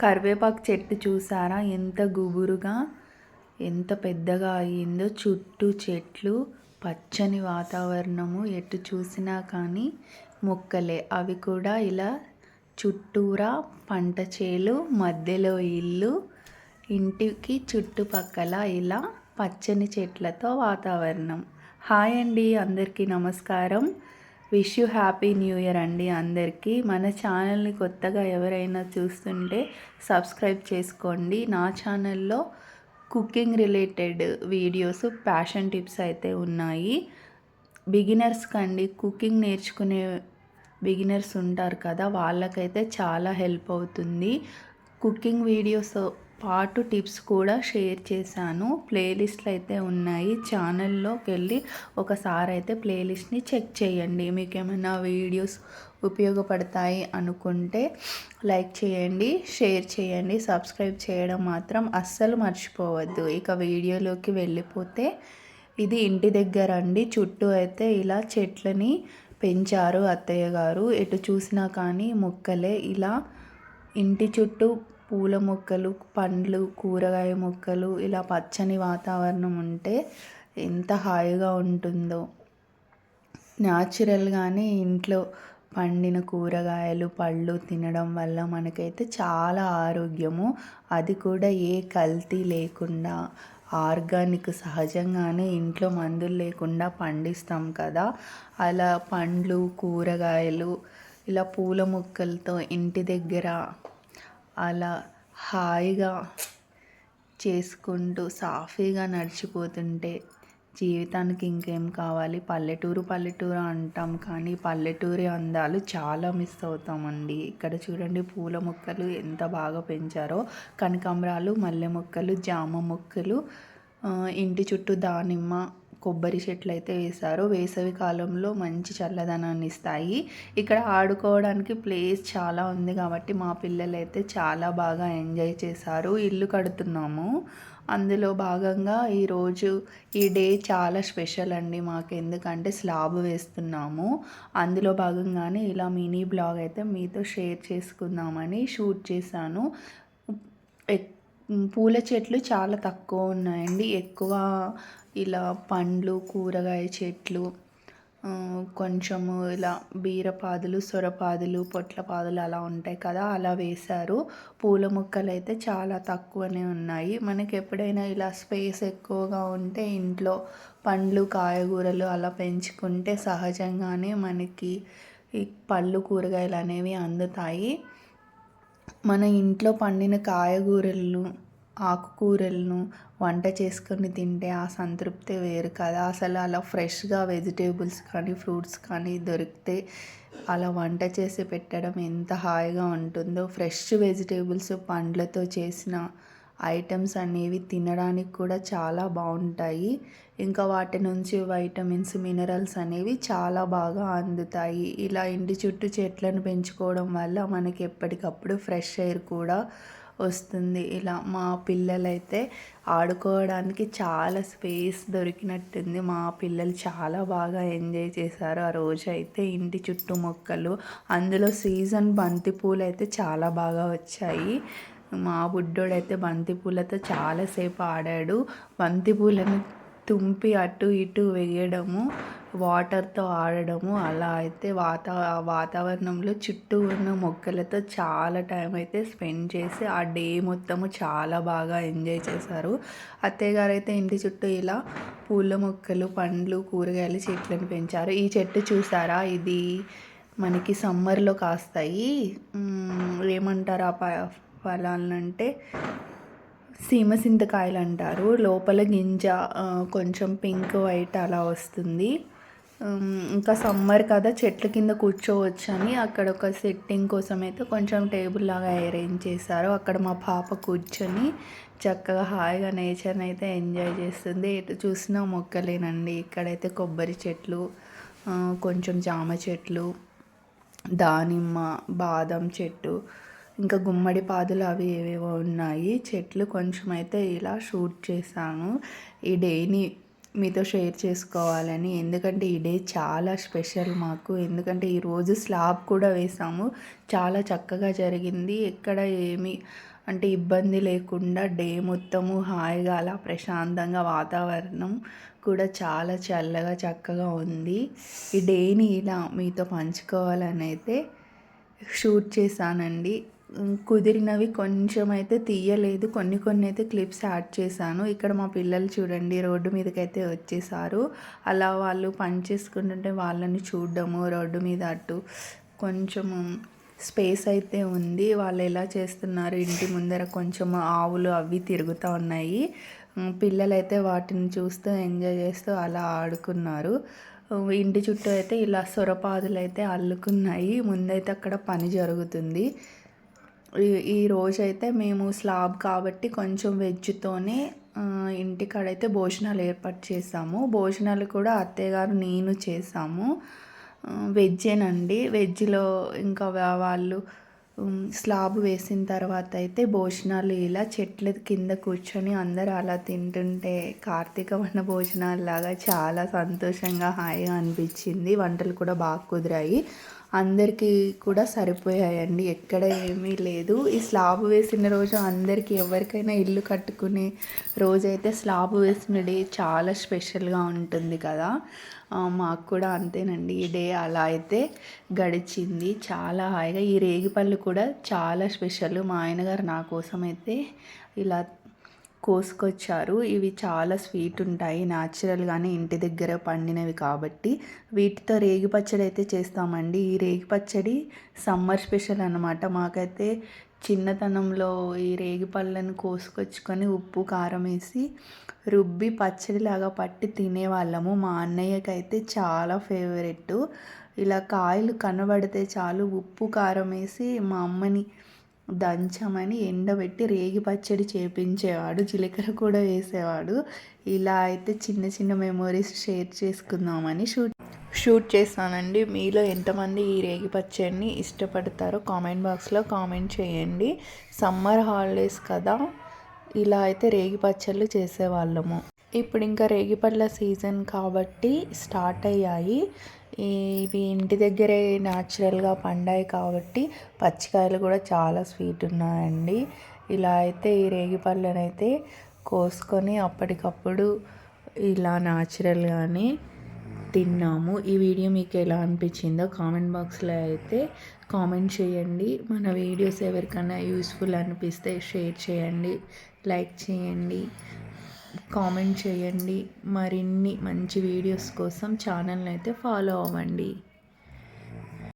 కరివేపాకు చెట్టు చూసారా? ఎంత గుబురుగా ఎంత పెద్దగా అయ్యిందో. చుట్టూ చెట్లు పచ్చని వాతావరణము ఎటు చూసినా కానీ మొక్కలే. అవి కూడా ఇలా చుట్టూరా పంట చేలు మధ్యలో ఇల్లు ఇంటికి చుట్టుపక్కల ఇలా పచ్చని చెట్లతో వాతావరణం. హాయ్ అండి అందరికీ నమస్కారం. Wish you happy new year అండి అందరికీ. మన ఛానల్ని కొత్తగా ఎవరైనా చూస్తుంటే సబ్స్క్రైబ్ చేసుకోండి. నా ఛానల్లో cooking related videos passion tips అయితే ఉన్నాయి. బిగినర్స్ కండి కుకింగ్ నేర్చుకునే బిగినర్స్ ఉంటారు కదా వాళ్ళకైతే చాలా హెల్ప్ అవుతుంది. కుకింగ్ వీడియోస్ పాటు టిప్స్ కూడా షేర్ చేశాను. ప్లేలిస్ట్లు అయితే ఉన్నాయి. ఛానల్లోకి వెళ్ళి ఒకసారి అయితే ప్లేలిస్ట్ని చెక్ చేయండి. మీకు ఏమైనా వీడియోస్ ఉపయోగపడతాయి అనుకుంటే లైక్ చేయండి షేర్ చేయండి. సబ్స్క్రైబ్ చేయడం మాత్రం అస్సలు మర్చిపోవద్దు. ఇక వీడియోలోకి వెళ్ళిపోతే ఇది ఇంటి దగ్గర అండి. చుట్టూ అయితే ఇలా చెట్లని పెంచారు అత్తయ్య గారు. ఎటు చూసినా కానీ మొక్కలే ఇలా ఇంటి చుట్టూ పూల మొక్కలు పండ్లు కూరగాయ మొక్కలు ఇలా పచ్చని వాతావరణం ఉంటే ఎంత హాయిగా ఉంటుందో. న్యాచురల్గానే ఇంట్లో పండిన కూరగాయలు పళ్ళు తినడం వల్ల మనకైతే చాలా ఆరోగ్యము. అది కూడా ఏ కల్తీ లేకుండా ఆర్గానిక్ సహజంగానే ఇంట్లో మందులు లేకుండా పండిస్తాం కదా. అలా పండ్లు కూరగాయలు ఇలా పూల మొక్కలతో ఇంటి దగ్గర అలా హాయిగా చేసుకుంటూ సాఫీగా నడిచిపోతుంటే జీవితానికి ఇంకేం కావాలి? పల్లెటూరు పల్లెటూరు అంటాం కానీ పల్లెటూరి అందాలు చాలా మిస్ అవుతామండి. ఇక్కడ చూడండి పూల మొక్కలు ఎంత బాగా పెంచారో. కనకాంబరాలు మల్లె మొక్కలు జామ మొక్కలు ఇంటి చుట్టూ దానిమ్మ కొబ్బరి చెట్లు అయితే వేశారు. వేసవి కాలంలో మంచి చల్లదనాన్ని ఇస్తాయి. ఇక్కడ ఆడుకోవడానికి ప్లేస్ చాలా ఉంది కాబట్టి మా పిల్లలు అయితే చాలా బాగా ఎంజాయ్ చేశారు. ఇల్లు కడుతున్నాము. అందులో భాగంగా ఈరోజు ఈ డే చాలా స్పెషల్ అండి మాకు. ఎందుకంటే స్లాబ్ వేస్తున్నాము. అందులో భాగంగానే ఇలా మినీ బ్లాగ్ అయితే మీతో షేర్ చేసుకుందామని షూట్ చేశాను. పూల చెట్లు చాలా తక్కువ ఉన్నాయండి. ఎక్కువ ఇలా పండ్లు కూరగాయ చెట్లు కొంచెము ఇలా బీరపాదులు సొరపాదులు పొట్లపాదులు అలా ఉంటాయి కదా అలా వేశారు. పూల మొక్కలు అయితే చాలా తక్కువనే ఉన్నాయి. మనకి ఎప్పుడైనా ఇలా స్పేస్ ఎక్కువగా ఉంటే ఇంట్లో పండ్లు కాయగూరలు అలా పెంచుకుంటే సహజంగానే మనకి ఈ పళ్ళు కూరగాయలు అనేవి అందుతాయి. మన ఇంట్లో పండిన కాయగూరలను ఆకుకూరలను వంట చేసుకొని తింటే ఆ సంతృప్తి వేరు కదా. అసలు అలా ఫ్రెష్గా వెజిటేబుల్స్ కానీ ఫ్రూట్స్ కానీ దొరికితే అలా వంట చేసి పెట్టడం ఎంత హాయిగా ఉంటుందో. ఫ్రెష్ వెజిటేబుల్స్ పండ్లతో చేసిన ఐటమ్స్ అనేవి తినడానికి కూడా చాలా బాగుంటాయి. ఇంకా వాటి నుంచి వైటమిన్స్ మినరల్స్ అనేవి చాలా బాగా అందుతాయి. ఇలా ఇంటి చుట్టూ చెట్లను పెంచుకోవడం వల్ల మనకి ఎప్పటికప్పుడు ఫ్రెష్ ఎయిర్ కూడా వస్తుంది. ఇలా మా పిల్లలైతే ఆడుకోవడానికి చాలా స్పేస్ దొరికినట్టుంది. మా పిల్లలు చాలా బాగా ఎంజాయ్ చేశారు. ఆ రోజు అయితే ఇంటి చుట్టూ మొక్కలు అందులో సీజన్ బంతిపూలు అయితే చాలా బాగా వచ్చాయి. మా బుడ్డోడైతే బంతిపూలతో చాలాసేపు ఆడాడు. బంతిపూలను తుంపి అటు ఇటు వేయడము వాటర్తో ఆడడము అలా అయితే వాతా వాతావరణంలో చుట్టూ ఉన్న మొక్కలతో చాలా టైం అయితే స్పెండ్ చేసి ఆ డే మొత్తము చాలా బాగా ఎంజాయ్ చేశారు. అత్తయ్య గారు అయితే ఇంటి చుట్టూ ఇలా పూల మొక్కలు పండ్లు కూరగాయలు చెట్లను పెంచారు. ఈ చెట్టు చూసారా? ఇది మనకి సమ్మర్లో కాస్తాయి. ఏమంటారు ఆ ఫలాలంటే సీమసింతకాయలు అంటారు లోపల గింజ కొంచెం పింక్ వైట్ అలా వస్తుంది. ఇంకా సమ్మర్ కదా చెట్ల కింద కూర్చోవచ్చని అక్కడ ఒక సెట్టింగ్ కోసం అయితే కొంచెం టేబుల్ లాగా అరేంజ్ చేశారు. అక్కడ మా పాప కూర్చొని చక్కగా హాయిగా నేచర్ని అయితే ఎంజాయ్ చేస్తుంది. ఎటు చూసినా మొక్కలేనండి. ఇక్కడైతే కొబ్బరి చెట్లు కొంచెం జామ చెట్లు దానిమ్మ బాదం చెట్టు ఇంకా గుమ్మడి పాదులు అవి ఏవేవో ఉన్నాయి. చెట్లు కొంచెం అయితే ఇలా షూట్ చేశాను. ఈ డేని మీతో షేర్ చేసుకోవాలని. ఎందుకంటే ఈ డే చాలా స్పెషల్ మాకు. ఎందుకంటే ఈరోజు స్లాబ్ కూడా వేసాము. చాలా చక్కగా జరిగింది. ఎక్కడ ఏమి అంటే ఇబ్బంది లేకుండా డే మొత్తము హాయిగా అలా ప్రశాంతంగా వాతావరణం కూడా చాలా చల్లగా చక్కగా ఉంది. ఈ డేని ఇలా మీతో పంచుకోవాలని అయితే షూట్ చేశానండి. కుదిరినవి కొంచెం అయితే తీయలేదు. కొన్ని కొన్ని అయితే క్లిప్స్ యాడ్ చేశాను. ఇక్కడ మా పిల్లలు చూడండి రోడ్డు మీదకైతే వచ్చేసారు. అలా వాళ్ళు పని చేసుకుంటుంటే వాళ్ళని చూడడము రోడ్డు మీద అటు కొంచెం స్పేస్ అయితే ఉంది. వాళ్ళు ఎలా చేస్తున్నారు ఇంటి ముందర కొంచెం ఆవులు అవి తిరుగుతూ ఉన్నాయి. పిల్లలైతే వాటిని చూస్తూ ఎంజాయ్ చేస్తూ అలా ఆడుకున్నారు. ఇంటి చుట్టూ అయితే ఇలా సొరపాదులు అయితే అల్లుకున్నాయి. ముందైతే అక్కడ పని జరుగుతుంది. ఈ రోజైతే మేము స్లాబ్ కాబట్టి కొంచెం వెజ్తోనే ఇంటికాడైతే భోజనాలు ఏర్పాటు చేసాము. భోజనాలు కూడా అత్తయ్యగారు నేను చేసాము. వెజ్జేనండి. వెజ్లో ఇంకా వాళ్ళు స్లాబ్ వేసిన తర్వాత అయితే భోజనాలు ఇలా చెట్ల కింద కూర్చొని అందరూ అలా తింటుంటే కార్తీక వన భోజనాలు లాగా చాలా సంతోషంగా హాయిగా అనిపించింది. వంటలు కూడా బాగా కుదిరాయి. అందరికీ కూడా సరిపోయాయండి. ఎక్కడ ఏమీ లేదు. ఈ స్లాబ్ వేసిన రోజు అందరికీ ఎవరికైనా ఇల్లు కట్టుకునే రోజైతే స్లాబ్ వేసిన డే చాలా స్పెషల్గా ఉంటుంది కదా. మాకు కూడా అంతేనండి. ఈ డే అలా అయితే గడిచింది. చాలా హాయిగా ఈ రేగిపళ్ళు కూడా చాలా స్పెషల్. మా ఆయనగారు నా కోసం అయితే ఇలా కోసుకొచ్చారు. ఇవి చాలా స్వీట్ ఉంటాయి. న్యాచురల్గానే ఇంటి దగ్గర పండినవి కాబట్టి. వీటితో రేగి పచ్చడి అయితే చేస్తామండి. ఈ రేగి పచ్చడి సమ్మర్ స్పెషల్ అనమాట మాకైతే చిన్నతనంలో ఈ రేగి పళ్ళను కోసుకొచ్చుకొని ఉప్పు కారం వేసి రుబ్బి పచ్చడిలాగా పట్టి తినేవాళ్ళము. మా అన్నయ్యకైతే చాలా ఫేవరెట్ ఇలా కాయలు కనబడితే చాలు ఉప్పు కారం వేసి మా అమ్మని దంచమని ఎండబెట్టి రేగి పచ్చడి చేపించేవాడు జీలకర్ర కూడా వేసేవాడు. ఇలా అయితే చిన్న చిన్న మెమొరీస్ షేర్ చేసుకుందామని షూట్ షూట్ చేస్తానండి మీలో ఎంతమంది ఈ రేగి పచ్చడిని ఇష్టపడతారో కామెంట్ బాక్స్లో కామెంట్ చేయండి. సమ్మర్ హాలిడేస్ కదా ఇలా అయితే రేగి పచ్చళ్ళు చేసేవాళ్ళము. ఇప్పుడు ఇంకా రేగిపళ్ళ సీజన్ కాబట్టి స్టార్ట్ అయ్యాయి. ఇవి ఇంటి దగ్గరే న్యాచురల్గా పండాయి కాబట్టి పచ్చికాయలు కూడా చాలా స్వీట్ ఉన్నాయండి. ఇలా అయితే ఈ రేగిపళ్ళనైతే కోసుకొని అప్పటికప్పుడు ఇలా న్యాచురల్గానే తిన్నాము. ఈ వీడియో మీకు ఎలా అనిపించిందో కామెంట్ బాక్స్లో అయితే కామెంట్ చేయండి. మన వీడియోస్ ఎవరికైనా యూస్ఫుల్ అనిపిస్తే షేర్ చేయండి. లైక్ చేయండి. కామెంట్ చేయండి. మరిన్ని మంచి వీడియోస్ కోసం ఛానల్ని అయితే ఫాలో అవ్వండి.